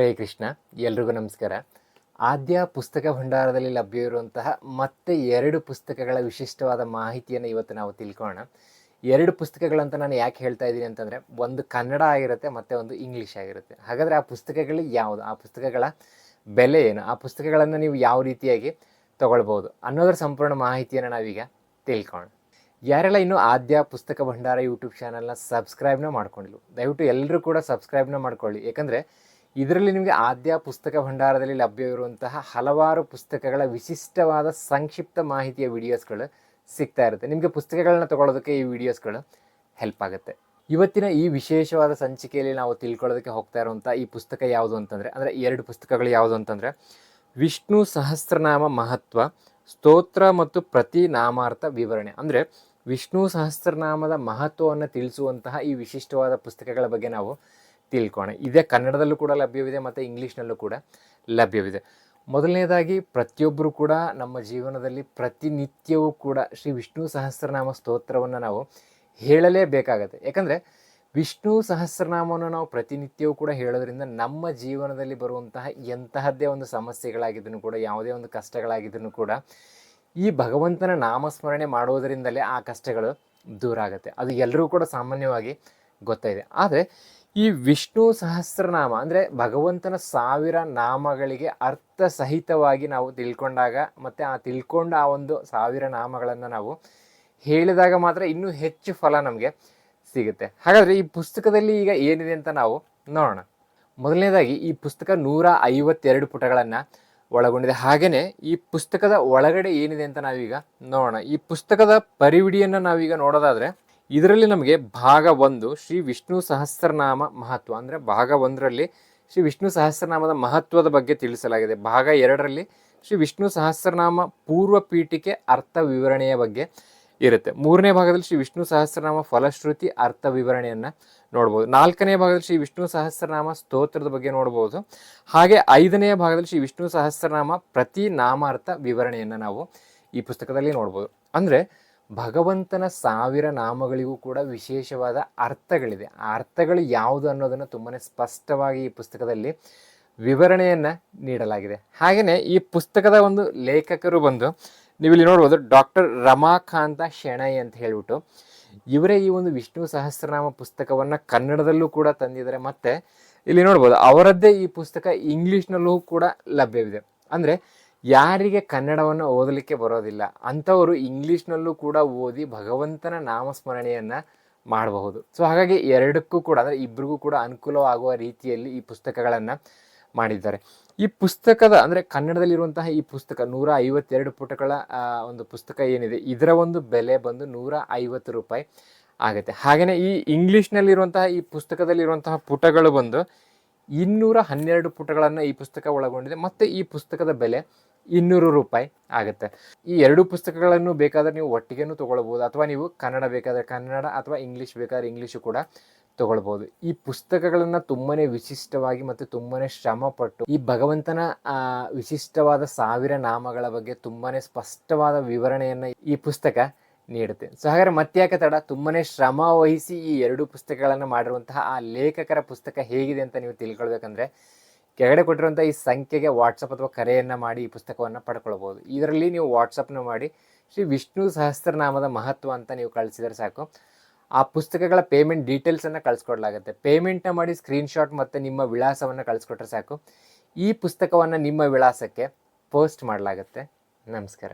ಹರೇ ಕೃಷ್ಣ, ಎಲ್ರಿಗೂ ನಮಸ್ಕಾರ. ಆದ್ಯ ಪುಸ್ತಕ ಭಂಡಾರದಲ್ಲಿ ಲಭ್ಯವಿರುವಂತಹ ಮತ್ತೆ ಎರಡು ಪುಸ್ತಕಗಳ ವಿಶಿಷ್ಟವಾದ ಮಾಹಿತಿಯನ್ನು ಇವತ್ತು ನಾವು ತಿಳ್ಕೊಳ್ಳೋಣ ಎರಡು ಪುಸ್ತಕಗಳಂತ ನಾನು ಯಾಕೆ ಹೇಳ್ತಾ ಇದ್ದೀನಿ ಅಂತಂದರೆ, ಒಂದು ಕನ್ನಡ ಆಗಿರುತ್ತೆ, ಮತ್ತು ಒಂದು ಇಂಗ್ಲೀಷ್ ಆಗಿರುತ್ತೆ. ಹಾಗಾದರೆ ಆ ಪುಸ್ತಕಗಳು ಯಾವುದು? ಆ ಪುಸ್ತಕಗಳ ಬೆಲೆ ಏನು? ಆ ಪುಸ್ತಕಗಳನ್ನು ನೀವು ಯಾವ ರೀತಿಯಾಗಿ ತಗೊಳ್ಬೋದು ಅನ್ನೋದರ ಸಂಪೂರ್ಣ ಮಾಹಿತಿಯನ್ನು ನಾವೀಗ ತಿಳ್ಕೊಳ್ಳೋಣ ಯಾರೆಲ್ಲ ಇನ್ನೂ ಆದ್ಯ ಪುಸ್ತಕ ಭಂಡಾರ ಯೂಟ್ಯೂಬ್ ಚಾನಲ್ನ ಸಬ್ಸ್ಕ್ರೈಬ್ನ ಮಾಡ್ಕೊಂಡಿಲ್ಲ, ದಯವಿಟ್ಟು ಎಲ್ಲರೂ ಕೂಡ ಸಬ್ಸ್ಕ್ರೈಬ್ನ ಮಾಡ್ಕೊಳ್ಳಿ. ಯಾಕಂದರೆ ಇದರಲ್ಲಿ ನಿಮಗೆ ಆದ್ಯ ಪುಸ್ತಕ ಭಂಡಾರದಲ್ಲಿ ಲಭ್ಯವಿರುವಂತಹ ಹಲವಾರು ಪುಸ್ತಕಗಳ ವಿಶಿಷ್ಟವಾದ ಸಂಕ್ಷಿಪ್ತ ಮಾಹಿತಿಯ ವಿಡಿಯೋಸ್ಗಳು ಸಿಗ್ತಾ ಇರುತ್ತೆ. ನಿಮಗೆ ಪುಸ್ತಕಗಳನ್ನ ತಗೊಳ್ಳೋದಕ್ಕೆ ಈ ವಿಡಿಯೋಸ್ಗಳು ಹೆಲ್ಪ್ ಆಗುತ್ತೆ. ಇವತ್ತಿನ ಈ ವಿಶೇಷವಾದ ಸಂಚಿಕೆಯಲ್ಲಿ ನಾವು ತಿಳ್ಕೊಳ್ಳೋದಕ್ಕೆ ಹೋಗ್ತಾ ಇರುವಂಥ ಈ ಪುಸ್ತಕ ಯಾವುದು ಅಂತಂದರೆ, ಅಂದರೆ ಎರಡು ಪುಸ್ತಕಗಳು ಯಾವುದು ಅಂತಂದರೆ, ವಿಷ್ಣು ಸಹಸ್ರನಾಮ ಮಹತ್ವ, ಸ್ತೋತ್ರ ಮತ್ತು ಪ್ರತಿ ನಾಮಾರ್ಥ ವಿವರಣೆ. ಅಂದರೆ ವಿಷ್ಣು ಸಹಸ್ರನಾಮದ ಮಹತ್ವವನ್ನು ತಿಳಿಸುವಂತಹ ಈ ವಿಶಿಷ್ಟವಾದ ಪುಸ್ತಕಗಳ ಬಗ್ಗೆ ನಾವು ತಿಳ್ಕೋಣ. ಇದೇ ಕನ್ನಡದಲ್ಲೂ ಕೂಡ ಲಭ್ಯವಿದೆ ಮತ್ತು ಇಂಗ್ಲೀಷ್ನಲ್ಲೂ ಕೂಡ ಲಭ್ಯವಿದೆ. ಮೊದಲನೇದಾಗಿ ಪ್ರತಿಯೊಬ್ಬರು ಕೂಡ ನಮ್ಮ ಜೀವನದಲ್ಲಿ ಪ್ರತಿನಿತ್ಯವೂ ಕೂಡ ಶ್ರೀ ವಿಷ್ಣು ಸಹಸ್ರನಾಮ ಸ್ತೋತ್ರವನ್ನು ನಾವು ಹೇಳಲೇಬೇಕಾಗತ್ತೆ. ಯಾಕಂದರೆ ವಿಷ್ಣು ಸಹಸ್ರನಾಮವನ್ನು ನಾವು ಪ್ರತಿನಿತ್ಯವೂ ಕೂಡ ಹೇಳೋದ್ರಿಂದ ನಮ್ಮ ಜೀವನದಲ್ಲಿ ಬರುವಂತಹ ಎಂತಹದ್ದೇ ಒಂದು ಸಮಸ್ಯೆಗಳಾಗಿದ್ದರೂ ಕೂಡ, ಯಾವುದೇ ಒಂದು ಕಷ್ಟಗಳಾಗಿದ್ದರೂ ಕೂಡ ಈ ಭಗವಂತನ ನಾಮಸ್ಮರಣೆ ಮಾಡುವುದರಿಂದಲೇ ಆ ಕಷ್ಟಗಳು ದೂರ ಆಗುತ್ತೆ. ಅದು ಎಲ್ಲರೂ ಕೂಡ ಸಾಮಾನ್ಯವಾಗಿ ಗೊತ್ತಾಯಿದೆ ಆದರೆ ಈ ವಿಷ್ಣು ಸಹಸ್ರನಾಮ, ಅಂದರೆ ಭಗವಂತನ ಸಾವಿರ ನಾಮಗಳಿಗೆ ಅರ್ಥ ಸಹಿತವಾಗಿ ನಾವು ತಿಳ್ಕೊಂಡಾಗ ಮತ್ತು ಆ ತಿಳ್ಕೊಂಡ ಆ ಒಂದು ಸಾವಿರ ನಾಮಗಳನ್ನು ನಾವು ಹೇಳಿದಾಗ ಮಾತ್ರ ಇನ್ನೂ ಹೆಚ್ಚು ಫಲ ನಮಗೆ ಸಿಗುತ್ತೆ. ಹಾಗಾದರೆ ಈ ಪುಸ್ತಕದಲ್ಲಿ ಈಗ ಏನಿದೆ ಅಂತ ನಾವು ನೋಡೋಣ. ಮೊದಲನೇದಾಗಿ ಈ ಪುಸ್ತಕ ನೂರ ಐವತ್ತೆರಡು ಪುಟಗಳನ್ನು ಒಳಗೊಂಡಿದೆ. ಹಾಗೆಯೇ ಈ ಪುಸ್ತಕದ ಒಳಗಡೆ ಏನಿದೆ ಅಂತ ನಾವೀಗ ನೋಡೋಣ. ಈ ಪುಸ್ತಕದ ಪರಿವಿಡಿಯನ್ನು ನಾವೀಗ ನೋಡೋದಾದರೆ ಇದರಲ್ಲಿ ನಮಗೆ ಭಾಗ ಒಂದು, ಶ್ರೀ ವಿಷ್ಣು ಸಹಸ್ರನಾಮ ಮಹತ್ವ. ಅಂದರೆ ಭಾಗ ಒಂದರಲ್ಲಿ ಶ್ರೀ ವಿಷ್ಣು ಸಹಸ್ರನಾಮದ ಮಹತ್ವದ ಬಗ್ಗೆ ತಿಳಿಸಲಾಗಿದೆ. ಭಾಗ ಎರಡರಲ್ಲಿ ಶ್ರೀ ವಿಷ್ಣು ಸಹಸ್ರನಾಮ ಪೂರ್ವ ಪೀಠಿಕೆ ಅರ್ಥ ವಿವರಣೆಯ ಬಗ್ಗೆ ಇರುತ್ತೆ. ಮೂರನೇ ಭಾಗದಲ್ಲಿ ಶ್ರೀ ವಿಷ್ಣು ಸಹಸ್ರನಾಮ ಫಲಶ್ರುತಿ ಅರ್ಥ ವಿವರಣೆಯನ್ನು ನೋಡ್ಬೋದು. ನಾಲ್ಕನೇ ಭಾಗದಲ್ಲಿ ಶ್ರೀ ವಿಷ್ಣು ಸಹಸ್ರನಾಮ ಸ್ತೋತ್ರದ ಬಗ್ಗೆ ನೋಡ್ಬೋದು. ಹಾಗೆ ಐದನೆಯ ಭಾಗದಲ್ಲಿ ಶ್ರೀ ವಿಷ್ಣು ಸಹಸ್ರನಾಮ ಪ್ರತಿ ನಾಮಾರ್ಥ ವಿವರಣೆಯನ್ನು ನಾವು ಈ ಪುಸ್ತಕದಲ್ಲಿ ನೋಡ್ಬೋದು. ಅಂದರೆ ಭಗವಂತನ ಸಾವಿರ ನಾಮಗಳಿಗೂ ಕೂಡ ವಿಶೇಷವಾದ ಅರ್ಥಗಳಿದೆ. ಆ ಅರ್ಥಗಳು ಯಾವುದು ಅನ್ನೋದನ್ನು ತುಂಬಾ ಸ್ಪಷ್ಟವಾಗಿ ಈ ಪುಸ್ತಕದಲ್ಲಿ ವಿವರಣೆಯನ್ನು ನೀಡಲಾಗಿದೆ. ಹಾಗೆಯೇ ಈ ಪುಸ್ತಕದ ಒಂದು ಲೇಖಕರು ಬಂದು ನೀವು ಇಲ್ಲಿ ನೋಡ್ಬೋದು ಡಾಕ್ಟರ್ ರಮಾಕಾಂತ ಶೆಣೈ ಅಂತ ಹೇಳಿಬಿಟ್ಟು ಇವರೇ ಈ ಒಂದು ವಿಷ್ಣು ಸಹಸ್ರನಾಮ ಪುಸ್ತಕವನ್ನು ಕನ್ನಡದಲ್ಲೂ ಕೂಡ ತಂದಿದ್ದಾರೆ. ಮತ್ತು ಇಲ್ಲಿ ನೋಡ್ಬೋದು ಅವರದ್ದೇ ಈ ಪುಸ್ತಕ ಇಂಗ್ಲೀಷ್ನಲ್ಲೂ ಕೂಡ ಲಭ್ಯವಿದೆ. ಅಂದರೆ ಯಾರಿಗೆ ಕನ್ನಡವನ್ನು ಓದಲಿಕ್ಕೆ ಬರೋದಿಲ್ಲ, ಅಂಥವರು ಇಂಗ್ಲೀಷ್ನಲ್ಲೂ ಕೂಡ ಓದಿ ಭಗವಂತನ ನಾಮಸ್ಮರಣೆಯನ್ನು ಮಾಡಬಹುದು. ಸೊ ಹಾಗಾಗಿ ಎರಡಕ್ಕೂ ಕೂಡ, ಅಂದರೆ ಇಬ್ಬರಿಗೂ ಕೂಡ ಅನುಕೂಲವಾಗುವ ರೀತಿಯಲ್ಲಿ ಈ ಪುಸ್ತಕಗಳನ್ನು ಮಾಡಿದ್ದಾರೆ. ಈ ಪುಸ್ತಕದ, ಅಂದರೆ ಕನ್ನಡದಲ್ಲಿರುವಂತಹ ಈ ಪುಸ್ತಕ, ನೂರ ಐವತ್ತೆರಡು ಪುಟಗಳ ಒಂದು ಪುಸ್ತಕ ಏನಿದೆ, ಇದರ ಒಂದು ಬೆಲೆ ಬಂದು ನೂರ ಐವತ್ತು ರೂಪಾಯಿ ಆಗುತ್ತೆ. ಹಾಗೆಯೇ ಈ ಇಂಗ್ಲೀಷ್ನಲ್ಲಿರುವಂತಹ, ಈ ಪುಸ್ತಕದಲ್ಲಿರುವಂತಹ ಪುಟಗಳು ಬಂದು ಇನ್ನೂರ ಹನ್ನೆರಡು ಪುಟಗಳನ್ನು ಈ ಪುಸ್ತಕ ಒಳಗೊಂಡಿದೆ. ಮತ್ತು ಈ ಪುಸ್ತಕದ ಬೆಲೆ ಇನ್ನೂರು ರೂಪಾಯಿ ಆಗುತ್ತೆ. ಈ ಎರಡು ಪುಸ್ತಕಗಳನ್ನು ಬೇಕಾದರೆ ನೀವು ಒಟ್ಟಿಗೆನೂ ತಗೊಳ್ಬೋದು, ಅಥವಾ ನೀವು ಕನ್ನಡ ಬೇಕಾದರೆ ಕನ್ನಡ, ಅಥವಾ ಇಂಗ್ಲೀಷ್ ಬೇಕಾದ್ರೆ ಇಂಗ್ಲೀಷು ಕೂಡ ತಗೊಳ್ಬೋದು. ಈ ಪುಸ್ತಕಗಳನ್ನು ತುಂಬಾ ವಿಶಿಷ್ಟವಾಗಿ ಮತ್ತು ತುಂಬಾ ಶ್ರಮಪಟ್ಟು, ಈ ಭಗವಂತನ ವಿಶಿಷ್ಟವಾದ ಸಾವಿರ ನಾಮಗಳ ಬಗ್ಗೆ ತುಂಬಾ ಸ್ಪಷ್ಟವಾದ ವಿವರಣೆಯನ್ನು ಈ ಪುಸ್ತಕ ನೀಡುತ್ತೆ. ಸೊ, ಹಾಗಾದ್ರೆ ಮತ್ತ್ಯಾಕೆ ತಡ? ತುಂಬಾ ಶ್ರಮ ವಹಿಸಿ ಈ ಎರಡು ಪುಸ್ತಕಗಳನ್ನು ಮಾಡಿರುವಂತಹ ಆ ಲೇಖಕರ ಪುಸ್ತಕ ಹೇಗಿದೆ ಅಂತ ನೀವು ತಿಳ್ಕೊಳ್ಬೇಕಂದ್ರೆ ಕೆಳಗಡೆ ಕೊಟ್ಟಿರುವಂಥ ಈ ಸಂಖ್ಯೆಗೆ ವಾಟ್ಸಪ್ ಅಥವಾ ಕರೆಯನ್ನು ಮಾಡಿ ಈ ಪುಸ್ತಕವನ್ನು ಪಡ್ಕೊಳ್ಬೋದು. ಇದರಲ್ಲಿ ನೀವು ವಾಟ್ಸಪ್ನ ಮಾಡಿ ಶ್ರೀ ವಿಷ್ಣು ಸಹಸ್ರನಾಮದ ಮಹತ್ವ ಅಂತ ನೀವು ಕಳಿಸಿದರೆ ಸಾಕು. ಆ ಪುಸ್ತಕಗಳ ಪೇಮೆಂಟ್ ಡೀಟೇಲ್ಸನ್ನು ಕಳಿಸ್ಕೊಡ್ಲಾಗುತ್ತೆ. ಪೇಮೆಂಟ್ನ ಮಾಡಿ ಸ್ಕ್ರೀನ್ಶಾಟ್ ಮತ್ತು ನಿಮ್ಮ ವಿಳಾಸವನ್ನು ಕಳಿಸ್ಕೊಟ್ರೆ ಸಾಕು. ಈ ಪುಸ್ತಕವನ್ನು ನಿಮ್ಮ ವಿಳಾಸಕ್ಕೆ ಪೋಸ್ಟ್ ಮಾಡಲಾಗುತ್ತೆ. ನಮಸ್ಕಾರ.